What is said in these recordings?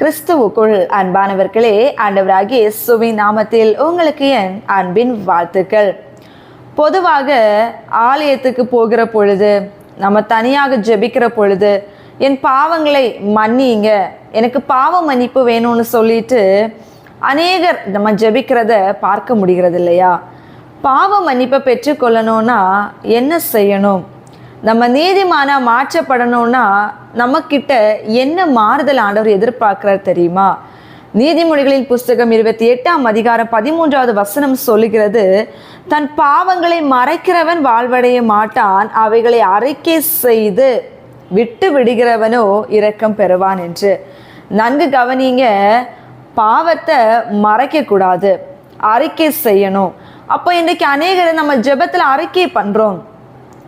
கிறிஸ்துவுக்குள் அன்பானவர்களே ஆண்டவராகிய சுவி நாமத்தில் உங்களுக்கு என் அன்பின் வாழ்த்துக்கள். பொதுவாக ஆலயத்துக்கு போகிற பொழுது நம்ம தனியாக ஜெபிக்கிற பொழுது என் பாவங்களை மன்னிங்க எனக்கு பாவ மன்னிப்பு வேணும்னு சொல்லிட்டு அநேகர் நம்ம ஜெபிக்கிறத பார்க்க முடிகிறது இல்லையா பாவ மன்னிப்பை பெற்றுக்கொள்ளணும்னா என்ன செய்யணும்? நம்ம நீதிமானா மாற்றப்படணும்னா நம்மக்கிட்ட என்ன மாறுதல் ஆண்டவர் எதிர்பார்க்கிறார் தெரியுமா? நீதிமொழிகளின் புஸ்தகம் இருபத்தி எட்டாம் அதிகாரம் பதிமூன்றாவது வசனம் சொல்லுகிறது தன் பாவங்களை மறைக்கிறவன் வாழ்வடைய மாட்டான் அவைகளை அறிக்கை செய்து விட்டு விடுகிறவனோ இரக்கம் பெறுவான் என்று. நன்கு கவனிங்க பாவத்தை மறைக்கக்கூடாது அறிக்கை செய்யணும். அப்போ இன்றைக்கி அநேகரை நம்ம ஜெபத்தில் அறிக்கை பண்ணுறோம்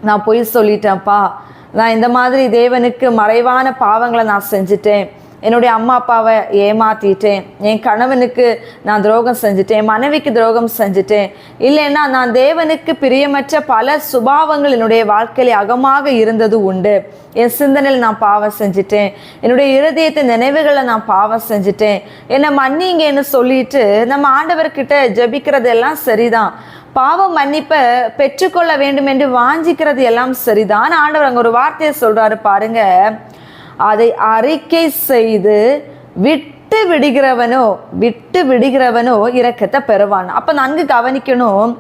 நான் பொய் சொல்லிட்டேன்ப்பா. நான் இந்த மாதிரி தேவனுக்கு மறைவான பாவங்களை நான் செஞ்சுட்டேன். என்னுடைய அம்மா அப்பாவை ஏமாத்திட்டேன். என் கணவனுக்கு நான் துரோகம் செஞ்சுட்டேன். மனைவிக்கு துரோகம் செஞ்சுட்டேன். இல்லைன்னா நான் தேவனுக்கு பிரியமற்ற பல சுபாவங்கள் என்னுடைய வாழ்க்கையில் அகமாக இருந்தது உண்டு. என் சிந்தனையில் நான் பாவம் செஞ்சுட்டேன். என்னுடைய இருதயத்தை நினைவுகளை நான் பாவம் செஞ்சுட்டேன். என்னை மன்னிங்கன்னு சொல்லிட்டு நம்ம ஆண்டவர்கிட்ட ஜெபிக்கிறதெல்லாம் சரிதான். பாவ மன்னிப்பை பெற்றுக்கொள்ள வேண்டும் என்று வாஞ்சிக்கிறது எல்லாம் சரிதான். ஆண்டவர் அங்கே ஒரு வார்த்தையை சொல்றாரு பாருங்க. அதை அறிக்கை செய்து விட்டு விடுகிறவனோ விட்டு விடுகிறவனோ இரக்கத்தை பெறுவான். அப்போ நன்கு கவனிக்கணும்.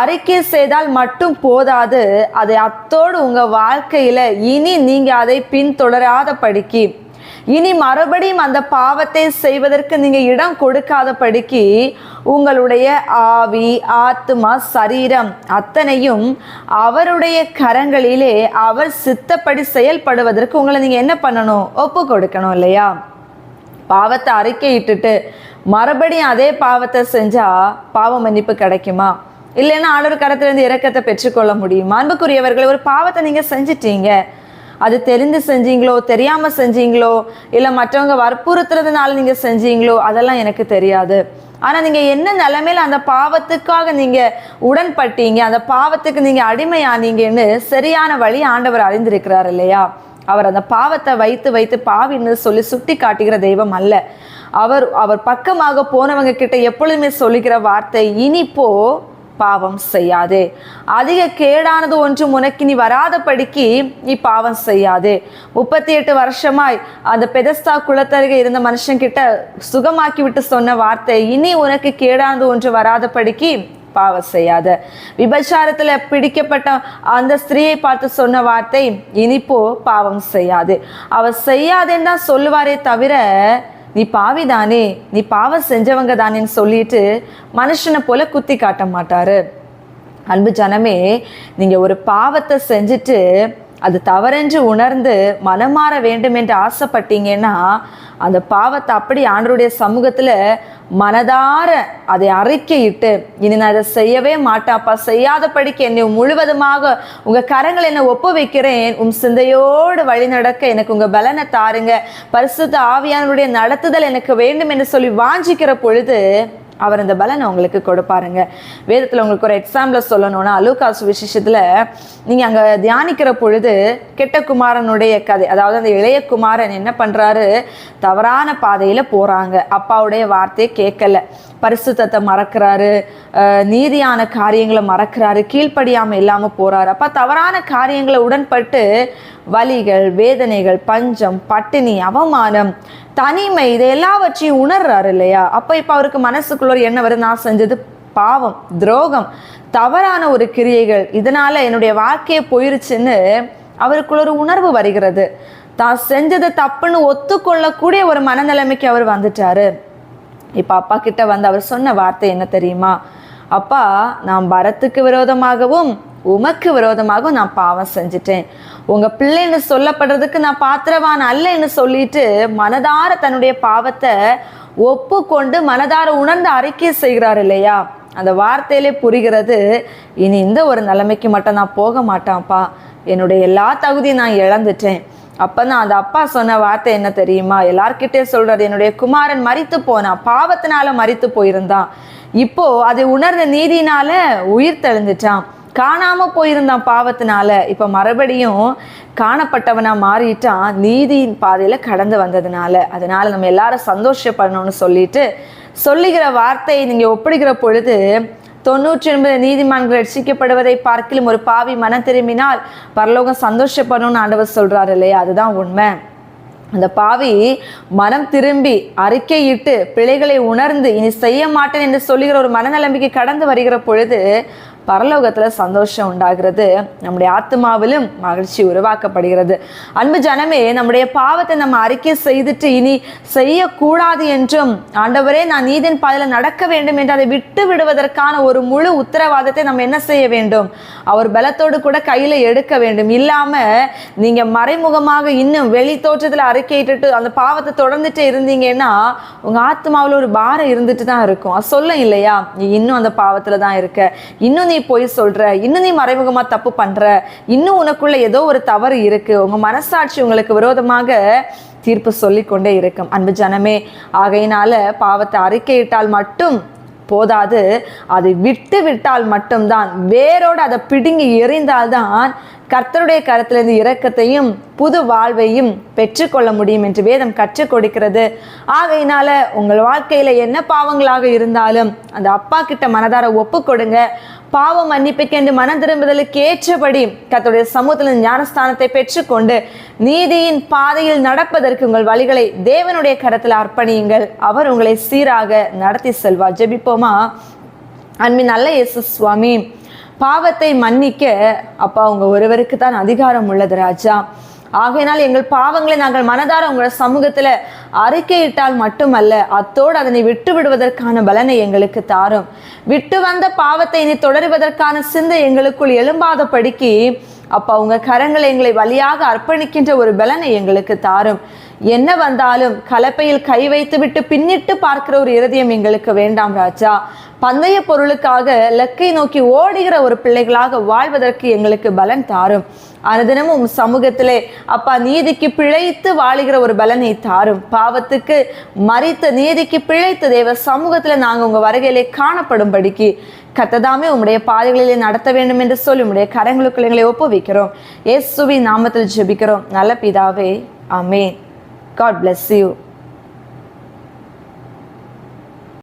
அறிக்கை செய்தால் மட்டும் போதாது. அதை அத்தோடு உங்கள் வாழ்க்கையில் இனி நீங்கள் அதை பின்தொடராத படிக்கி இனி மறுபடியும் அந்த பாவத்தை செய்வதற்கு நீங்க இடம் கொடுக்காத படிக்கு உங்களுடைய ஆவி ஆத்மா சரீரம் அத்தனையும் அவருடைய கரங்களிலே அவர் சித்தப்படி செயல்படுவதற்கு உங்களை நீங்க என்ன பண்ணணும்? ஒப்பு கொடுக்கணும் இல்லையா? பாவத்தை அறிக்கையிட்டுட்டு மறுபடியும் அதே பாவத்தை செஞ்சா பாவ மன்னிப்பு கிடைக்குமா? இல்லைன்னா ஆண்டவர் கரத்திலிருந்து இறக்கத்தை பெற்றுக்கொள்ள முடியுமா? அன்புக்குரியவர்கள் ஒரு பாவத்தை நீங்க செஞ்சிட்டீங்க. அது தெரிந்து செஞ்சீங்களோ தெரியாமல் செஞ்சீங்களோ இல்லை மற்றவங்க வற்புறுத்துறதுனால நீங்கள் செஞ்சீங்களோ அதெல்லாம் எனக்கு தெரியாது. ஆனால் நீங்கள் என்ன நிலைமையில் அந்த பாவத்துக்காக நீங்கள் உடன்பட்டீங்க அந்த பாவத்துக்கு நீங்கள் அடிமையானீங்கன்னு சரியான வழி ஆண்டவர் அறிந்திருக்கிறார் இல்லையா? அவர் அந்த பாவத்தை வைத்து வைத்து பாவின்னு சொல்லி சுட்டி காட்டுகிற தெய்வம் அல்ல. அவர் அவர் பக்கமாக போனவங்க கிட்ட எப்பொழுதுமே சொல்லுகிற வார்த்தை இனிப்போ பாவம் செய்யாதே. அதிக கேடானது ஒன்றும் உனக்கு நீ வராதபடிக்கு நீ பாவம் செய்யாதே. முப்பத்தி எட்டு வருஷமாய் அந்த பெதஸ்தா குளத்தருகே இருந்த மனுஷன் கிட்ட சுகமாக்கி விட்டு சொன்ன வார்த்தை இனி உனக்கு கேடானது ஒன்று வராதபடிக்கு பாவம் செய்யாத. விபச்சாரத்தில் பிடிக்கப்பட்ட அந்த ஸ்திரீயை பார்த்து சொன்ன வார்த்தை இனிப்போ பாவம் செய்யாது. அவர் செய்யாதேன்னு தான் சொல்லுவாரே தவிர நீ பாவிதானே நீ பாவம் செஞ்சவங்க தானேன்னு சொல்லிட்டு மனுஷனை போல குத்தி காட்ட மாட்டாரு. அன்பு ஜனமே நீங்கள் ஒரு பாவத்தை செஞ்சுட்டு அது தவறென்று உணர்ந்து மனமாற வேண்டும் என்று ஆசைப்பட்டீங்கன்னா அந்த பாவத்தை அப்படி ஆண்டருடைய சமூகத்தில் மனதார அதை அறிக்கையிட்டு இனி நான் அதை செய்யவே மாட்டாப்பா செய்யாதபடிக்கு என்னை முழுவதுமாக உங்கள் கரங்களை என்னை ஒப்பு வைக்கிறேன் உன் சிந்தையோடு வழி நடக்க எனக்கு உங்கள் பலனை தாருங்க. பரிசுத்த ஆவியானுடைய நடத்துதல் எனக்கு வேண்டும் என்று சொல்லி வாஞ்சிக்கிற பொழுது அவர் அந்த பலனை உங்களுக்கு கொடுப்பாருங்க. வேதத்தில் உங்களுக்கு ஒரு எக்ஸாம்பிள் சொல்லணும்னா அலூகாசு விசேஷத்தில் நீங்கள் அங்கே தியானிக்கிற பொழுது கெட்ட குமாரனுடைய கதை அதாவது அந்த இளைய குமாரன் என்ன பண்ணுறாரு தவறான பாதையில் போகிறாங்க அப்பாவுடைய வார்த்தையை கேட்கல. பரிசுத்தத்தை மறக்கிறாரு. நீதியான காரியங்களை மறக்கிறாரு. கீழ்ப்படியாமல் இல்லாமல் போகிறாரு அப்போ தவறான காரியங்களை உடன்பட்டு வலிகள் வேதனைகள் பஞ்சம் பட்டினி அவமானம் தனிமை இது எல்லாவற்றையும் உணர்றாரு இல்லையா? அப்போ இப்போ அவருக்கு மனசுக்குள்ள ஒரு என்ன வருது. நான் செஞ்சது பாவம் துரோகம் தவறான ஒரு கிரியைகள். இதனால என்னுடைய வாழ்க்கையே போயிருச்சுன்னு அவருக்குள்ள ஒரு உணர்வு வருகிறது. தான் செஞ்சது தப்புன்னு ஒத்துக்கொள்ளக்கூடிய ஒரு மனநிலைமைக்கு அவர் வந்துட்டாரு. இப்போ அப்பா கிட்ட வந்து அவர் சொன்ன வார்த்தை என்ன தெரியுமா? அப்பா நான் பரத்துக்கு விரோதமாகவும் உமக்கு விரோதமாகவும் நான் பாவம் செஞ்சுட்டேன். உங்கள் பிள்ளைன்னு சொல்லப்படுறதுக்கு நான் பாத்திரவான் அல்லன்னு சொல்லிட்டு மனதார தன்னுடைய பாவத்தை ஒப்புக்கொண்டு மனதார உணர்ந்து அறிக்கை செய்கிறார் இல்லையா? அந்த வார்த்தையிலே புரிகிறது இனி இந்த ஒரு நிலைமைக்கு மட்டும் நான் போக மாட்டான்ப்பா. என்னுடைய எல்லா தகுதியும் நான் இழந்துட்டேன். அப்போ தான் அந்த அப்பா சொன்ன வார்த்தை என்ன தெரியுமா? எல்லார்கிட்டே சொல்கிறது என்னுடைய குமாரன் மறித்து போனான் பாவத்தினால மறித்து போயிருந்தான். இப்போ அதை உணர்ந்த நீதினால உயிர் தெழுந்துட்டான் காணாம போயிருந்தான் பாவத்தினால. இப்ப மறுபடியும் காணப்பட்டவனா மாறிட்டான். நீதியின் பாதையில கடந்து வந்ததுனால. அதனால நம்ம எல்லாரும் சந்தோஷப்படணும்னு சொல்லிட்டு சொல்லுகிற வார்த்தையை நீங்க ஒப்பிடுகிற பொழுது தொண்ணூற்றி ஒன்பது நீதிமான்கள் ரட்சிக்கப்படுவதை பார்க்கிலும் ஒரு பாவி மனம் திரும்பினால் பரலோகம் சந்தோஷப்படணும்னு ஆண்டவர் சொல்றாரு இல்லையா? அதுதான் உண்மை. அந்த பாவி மனம் திரும்பி அறிக்கையிட்டு பிழைகளை உணர்ந்து இனி செய்ய மாட்டேன் என்று சொல்லுகிற ஒரு மனநலம்பிக்கை கடந்து வருகிற பொழுது பரலோகத்துல சந்தோஷம் உண்டாகிறது. நம்முடைய ஆத்மாவிலும் மகிழ்ச்சி உருவாக்கப்படுகிறது. அன்பு ஜனமே நம்முடைய பாவத்தை நம்ம அறிக்கை செய்துட்டு இனி செய்யக்கூடாது என்றும் ஆண்டவரே நான் நீதின் பாதையில நடக்க வேண்டும் என்று அதை விட்டு விடுவதற்கான ஒரு முழு உத்தரவாதத்தை நம்ம என்ன செய்ய வேண்டும்? அவர் பலத்தோடு கூட கையில எடுக்க வேண்டும். இல்லாம நீங்க மறைமுகமாக இன்னும் வெளி தோற்றத்துல அறிக்கையிட்டு அந்த பாவத்தை தொடர்ந்துட்டு இருந்தீங்கன்னா உங்க ஆத்மாவில் ஒரு பாரம் இருந்துட்டு தான் இருக்கும் அது இல்லையா? நீ இன்னும் அந்த பாவத்துல தான் இருக்க. இன்னும் நீ பொய் சொல்ற. இன்னும் நீ மறைமுகமா தப்பு பண்ற. இன்னும் உனக்குள்ள ஏதோ ஒரு தவறு இருக்கு. உங்க மனசாட்சி உங்களுக்கு விரோதமாக தீர்ப்பு சொல்லிக்கொண்டே இருக்கும். அன்பு ஜனமே ஆகையினால பாவத்தை அறிக்கையிட்டால் மட்டும் போதாது. அதை விட்டு விட்டால் மட்டும்தான். வேரோடு அதை பிடுங்கி எறிந்தால்தான் கர்த்தருடைய கருத்திலிருந்து இரக்கத்தையும் புது வாழ்வையும் பெற்றுக்கொள்ள முடியும் என்று வேதம் கற்றுக் கொடுக்கிறது. ஆகையினால உங்கள் வாழ்க்கையில என்ன பாவங்களாக இருந்தாலும் அந்த அப்பா கிட்ட மனதார ஒப்பு கொடுங்க. பாவ மன்னிப்புக்கென்று மன திரும்புதலுக்கு ஏற்றபடி கர்த்தருடைய சமூகத்தில் ஞானஸ்தானத்தை பெற்றுக்கொண்டு நீதியின் பாதையில் நடப்பதற்கு உங்கள் வழிகளை தேவனுடைய கரத்தில் அர்ப்பணியுங்கள். அவர் உங்களை சீராக நடத்தி செல்வார். ஜெபிப்போமா? அன்பின் நல்ல இயேசு சுவாமி பாவத்தை மன்னிக்க அப்பா உங்கள் ஒருவருக்கு தான் அதிகாரம் உள்ளது ராஜா. ஆகையினால் எங்கள் பாவங்களை நாங்கள் மனதார உங்களோட சமூகத்தில் அறிக்கையிட்டால் மட்டுமல்ல அத்தோடு அதனை விட்டு விடுவதற்கான பலனை எங்களுக்கு தாரும். விட்டு வந்த பாவத்தை இனி தொடருவதற்கான சிந்தை எங்களுக்குள் எழும்பாதபடிக்கு அப்போ அவங்க கரங்களை எங்களை வழியாக அர்ப்பணிக்கின்ற ஒரு பலனை எங்களுக்கு தாரும். என்ன வந்தாலும் கலப்பையில் கை வைத்து விட்டு பின்னிட்டு பார்க்கிற ஒரு இருதயம் எங்களுக்கு வேண்டாம் ராஜா. பந்தய பொருளுக்காக லக்கை நோக்கி ஓடுகிற ஒரு பிள்ளைகளாக வாழ்வதற்கு எங்களுக்கு பலன் தாரும். அனுதினமும் சமூகத்திலே அப்பா நீதிக்கு பிழைத்து வாழுகிற ஒரு பலனை தாரும். பாவத்துக்கு மறித்த நீதிக்கு பிழைத்த தேவ சமூகத்தில் நாங்கள் உங்கள் வருகையிலே காணப்படும்படிக்கு கத்ததாமே உம்முடைய பாதைகளிலே நடத்த வேண்டும் என்று சொல்லி உம்முடைய கரங்களுக்குள் எங்களை ஒப்புவிக்கிறோம். இயேசுவின் நாமத்தில் ஜெபிக்கிறோம். நல்ல பிதாவே அமேன் காட் bless you